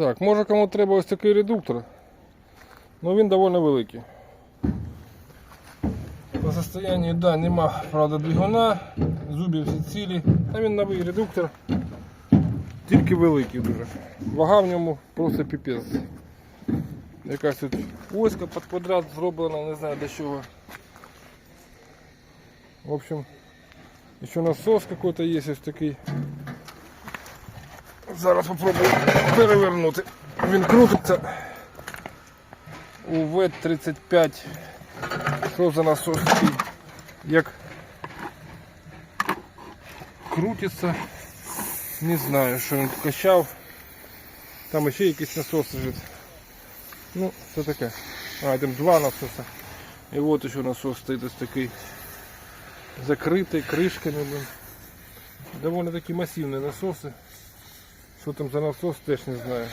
Так, може кому треба ось такий редуктор. Ну він доволі великий. По состоянию, да, нема, правда, двигуна, зубів всі цілі. А він новий редуктор. Тільки великий дуже. Вага в ньому просто піпець. Якась тут оська під квадрат зроблена, не знаю для чого. В общем, еще насос какой-то есть ось такий. Зараз попробую перевернути. Він крутиться. У В-35. Що за насос? Як крутиться. Не знаю, що він качав. Там ще якийсь насос лежить. Ну, це таке. А, там два насоса. І от ще насос стоїть ось такий. Закритий кришками. Довольно такі масивні насоси. Що там за насос, теж не знаю.